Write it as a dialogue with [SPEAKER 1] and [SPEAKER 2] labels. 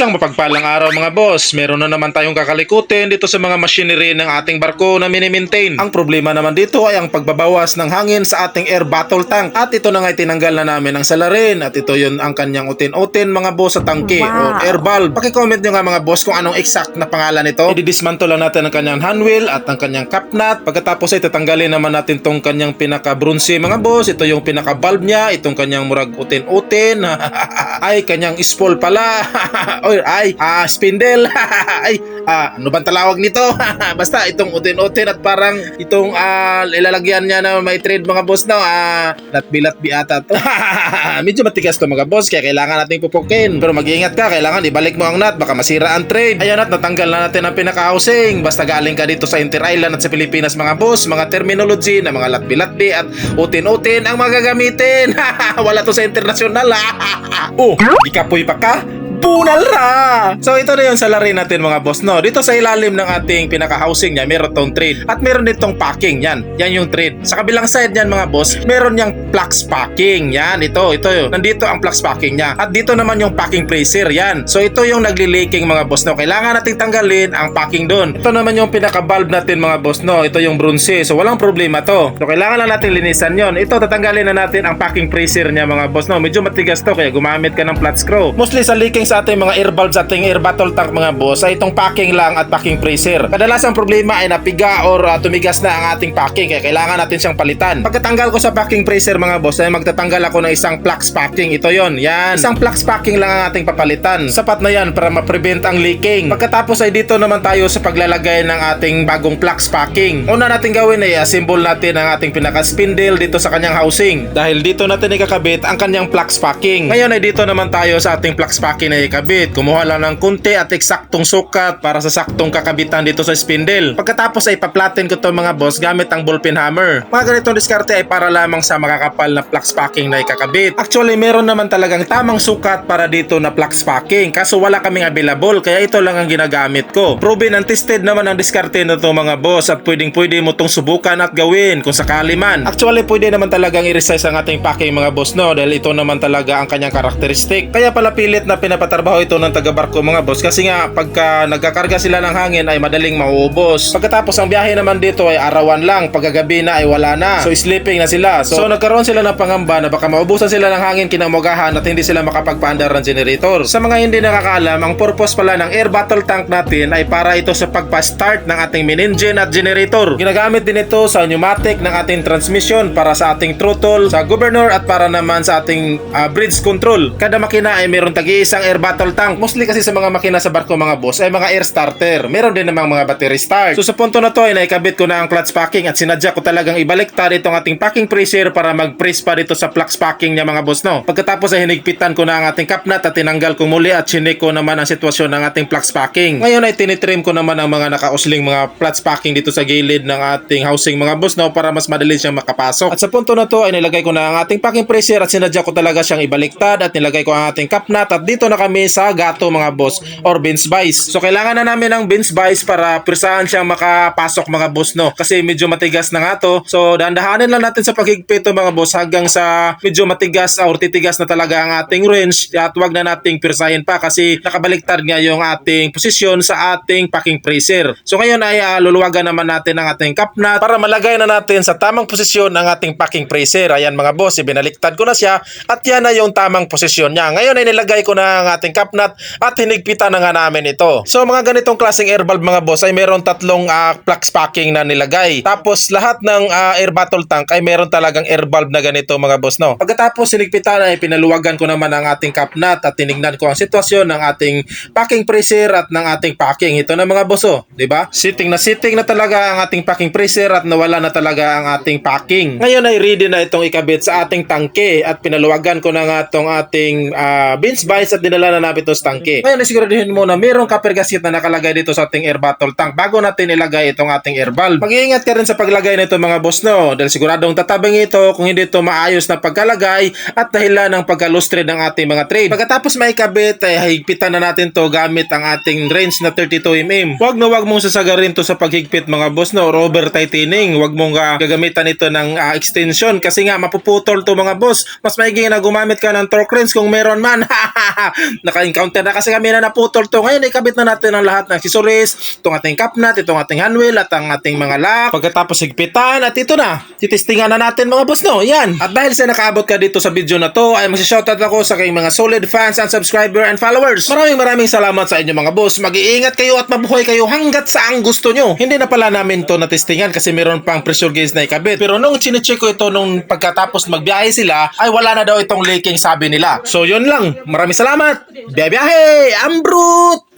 [SPEAKER 1] Isang mapagpalang araw mga boss, meron na naman tayong kakalikutin dito sa mga machinery ng ating barko na mini-maintain. Ang problema naman dito ay ang pagbabawas ng hangin sa ating air battle tank at ito na nga tinanggal na namin ang salarin at ito yun ang kanyang utin-utin mga boss sa tangke
[SPEAKER 2] Wow.
[SPEAKER 1] o air valve. Pakicomment nyo nga mga boss kung anong exact na pangalan nito. I-dismantle lang natin ang kanyang handwheel at ang kanyang cap nut. Pagkatapos ay tatanggalin naman natin tong kanyang pinaka-bronze mga boss. Ito yung pinaka-valve niya, itong kanyang murag utin-utin. ay, kanyang spool pala. Oy, ay, ah, spindle. ay, ah, ano bang talawag nito? Basta itong utin-utin at parang itong ah, ilalagyan niya na may trade mga boss no. Ah, latbi-latbi ata to. Medyo matigas to mga boss kaya kailangan nating pupukin. Pero mag-iingat ka, kailangan ibalik mo ang nut baka masira ang trade. Ayan at natanggal na natin ang pinaka-housing. Basta galing ka dito sa Inter Island at sa Pilipinas mga boss, mga terminology na mga latbi-latbi at utin-utin ang magagamitin. Wala to sa international. oh, di kapoy pa ka? Bunal ra! So ito na yung salary natin mga boss no. Dito sa ilalim ng ating pinaka-housing niya, meron tong trade. At meron ditong packing yan. Yan yung trade. Sa kabilang side niyan mga boss, meron niyang flux packing. Yan, ito, ito yun. Nandito ang flux packing niya. At dito naman yung packing bracer. Yan. So ito yung nagli-leaking mga boss no. Kailangan nating tanggalin ang packing doon. Ito naman yung pinaka-valve natin mga boss no. Ito yung bronze. So walang problema to. So kailangan lang natin linisan yon. Ito tatanggalin na natin ang packing bracer niya mga boss no. Medyo matigas to kaya gumamit ka ng flat screw. Mostly sa leaking sa ating mga air valve sa ating air battle tank mga boss ay itong packing lang at packing bracer. Kadalasang problema ay napiga or uh, tumigas na ang ating packing kaya kailangan natin siyang palitan. Pagkatanggal ko sa packing bracer mga boss ay magtatanggal ako ng isang flux packing. Ito yon, yan. Isang flux packing lang ang ating papalitan. Sapat na yan para ma-prevent ang leaking. Pagkatapos ay dito naman tayo sa paglalagay ng ating bagong flux packing. Una natin gawin ay assemble natin ang ating pinaka-spindle dito sa kanyang housing. Dahil dito natin ikakabit ang kanyang flux packing. Ngayon ay dito naman tayo sa ating flux packing na ikabit. Kumuha lang ng kunti at eksaktong sukat para sa saktong kakabitan dito sa spindle. Pagkatapos ay paplatin ko to mga boss gamit ang ballpen hammer. Mga ganitong diskarte ay para lamang sa makakapal na flux packing na ikakabit. Actually, meron naman talagang tamang sukat para dito na flux packing. Kaso wala kaming available kaya ito lang ang ginagamit ko. Proven and tested naman ang diskarte na to mga boss at pwedeng pwede mo tong subukan at gawin kung sakali man. Actually, pwede naman talagang i-resize ang ating packing mga boss no dahil ito naman talaga ang kanyang karakteristik. Kaya pala pilit na pinapatrabaho ito ng taga-barko mga boss kasi nga pagka nagkakarga sila ng hangin ay madaling mauubos. Pagkatapos ang biyahe naman dito ay arawan lang, pagkagabi na ay wala na. So sleeping na sila. So, nagkaroon sila ng pangamba na baka maubusan sila ng hangin kinamugahan at hindi sila makapagpaandar ng generator. Sa mga hindi nakakaalam, ang purpose pala ng air battle tank natin ay para ito sa pagpa-start ng ating main engine at generator. Ginagamit din ito sa pneumatic ng ating transmission para sa ating throttle, sa governor at para naman sa ating ah, bridge control. Kada makina ay mayroong tagi-isang air battle tank. Mostly kasi sa mga makina sa barko mga boss ay mga air starter. Meron din namang mga battery start. So sa punto na to ay naikabit ko na ang clutch packing at sinadya ko talagang ibaliktad itong ating packing pressure para mag-press pa dito sa flux packing niya mga boss no. Pagkatapos ay hinigpitan ko na ang ating cap nut at tinanggal ko muli at chinek ko naman ang sitwasyon ng ating flux packing. Ngayon ay tinitrim ko naman ang mga nakausling mga flux packing dito sa gilid ng ating housing mga boss no para mas madali siyang makapasok. At sa punto na to ay nilagay ko na ang ating packing pressure at sinadya ko talaga siyang ibaliktad at nilagay ko ang ating cap nut at dito na kami sa gato mga boss or bench vice. So kailangan na namin ng bench vice para persahan siyang makapasok mga boss no kasi medyo matigas na nga to. So dahan-dahanin lang natin sa paghigpit mga boss hanggang sa medyo matigas or titigas na talaga ang ating wrench at wag na nating persahin pa kasi nakabaliktad nga yung ating posisyon sa ating packing pressure. So ngayon ay ah, luluwagan naman natin ang ating cap nut para malagay na natin sa tamang posisyon ang ating packing pressure. Ayan mga boss, ibinaliktad ko na siya at yan na yung tamang posisyon niya. Ngayon ay nilagay ko na ang ating cap nut at hinigpitan na nga namin ito. So mga ganitong klaseng air valve mga boss ay meron tatlong ah, flux packing na nilagay. Tapos lahat ng ah, air battle tank ay meron talagang air valve na ganito mga boss no. Pagkatapos hinigpitan ay pinaluwagan ko naman ang ating cap nut at tinignan ko ang sitwasyon ng ating packing pressure at ng ating packing. Ito na mga boss oh, di ba? Sitting na sitting na talaga ang ating packing pressure at nawala na talaga ang ating packing. Ngayon ay ready na itong ikabit sa ating tangke at pinaluwagan ko na nga itong ating ah, bench vise at dinala na namin ito sa tangke. Ngayon ay siguraduhin mo na mayroong copper gasket na nakalagay dito sa ating air battle tank bago natin ilagay itong ating air valve. Mag-iingat ka rin sa paglagay nito mga boss no dahil siguradong tatabing ito kung hindi ito maayos na pagkalagay at dahilan ng pagkalustre ng ating mga trade. Pagkatapos maikabit ay higpitan na natin to gamit ang ating range na 32mm. Huwag na huwag mong sasagarin to sa paghigpit mga boss no over tightening. Huwag mong ah, gagamitan ito ng ah, extension kasi nga mapuputol to mga boss. Mas maigi na gumamit ka ng torque wrench kung meron man. Naka-encounter na kasi kami na naputol to. Ngayon, ikabit na natin ang lahat ng accessories. Itong ating capnut, itong ating handwheel, at ang ating mga lock. Pagkatapos higpitan, at ito na. Titistingan na natin mga boss, no? Yan. At dahil sa nakaabot ka dito sa video na to, ay magsishoutout ako sa kayong mga solid fans and subscriber and followers. Maraming maraming salamat sa inyo mga boss. Mag-iingat kayo at mabuhay kayo hanggat sa ang gusto nyo. Hindi na pala namin to natistingan kasi meron pang pressure gauge na ikabit. Pero nung chinecheck ko ito nung pagkatapos magbiyahe sila, ay wala na daw itong leaking sabi nila. So yun lang. Maraming salamat. Biyahe-biyahe! Ambrut!